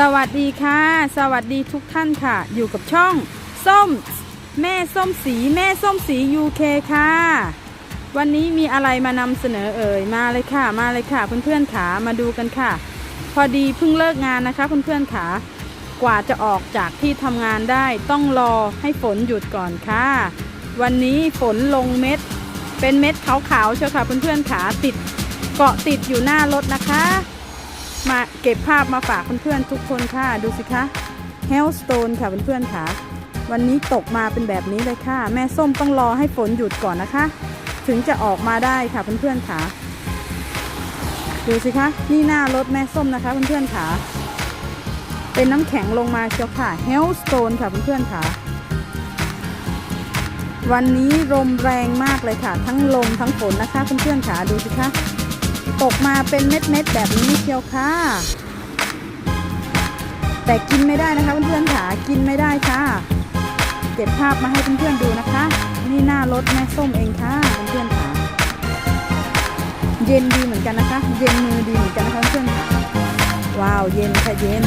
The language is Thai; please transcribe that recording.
สวัสดีค่ะ สวัสดีทุกท่านค่ะ อยู่กับช่อง ส้ม แม่ส้มสีแม่ส้มสี UK ค่ะ วันนี้มีอะไรมานำเสนอเอ่ยมาเลยค่ะ มาเลยค่ะ เพื่อนๆขามาดูกันค่ะ พอดีเพิ่งเลิกงานนะคะ เพื่อนๆขากว่าจะออกจากที่ทำงานได้ต้องรอให้ฝนหยุดก่อนค่ะ วันนี้ฝนลงเม็ด เป็นเม็ดขาวๆเชียวค่ะเพื่อนๆขาติด เกาะติดอยู่หน้ารถนะคะ มาเก็บภาพมาฝากเพื่อนๆทุกคนค่ะ ดูสิคะเฮลสโตนค่ะเพื่อนๆค่ะ วันนี้ตกมาเป็นแบบนี้เลยค่ะ แม่ส้มต้องรอให้ฝนหยุดก่อนนะคะ ถึงจะออกมาได้ค่ะเพื่อนๆค่ะ ดูสิคะนี่หน้ารถแม่ส้มนะคะเพื่อนๆค่ะเป็นน้ำแข็งลงมาเชียวค่ะเฮลสโตนค่ะเพื่อนๆค่ะ วันนี้ลมแรงมากเลยค่ะ ทั้งลมทั้งฝนนะคะเพื่อนๆค่ะดูสิคะ ตกมาเป็นเม็ดๆแบบนี้เชียวค่ะ แต่กินไม่ได้นะคะเพื่อนๆค่ะกินไม่ได้ค่ะ เก็บภาพมาให้เพื่อนๆดูนะคะ นี่หน้ารถแม่ส้มเองค่ะเพื่อนๆค่ะ เย็นดีเหมือนกันนะคะ เย็นมือดีเหมือนกันนะคะเพื่อนๆค่ะ ว้าวเย็นค่ะเย็น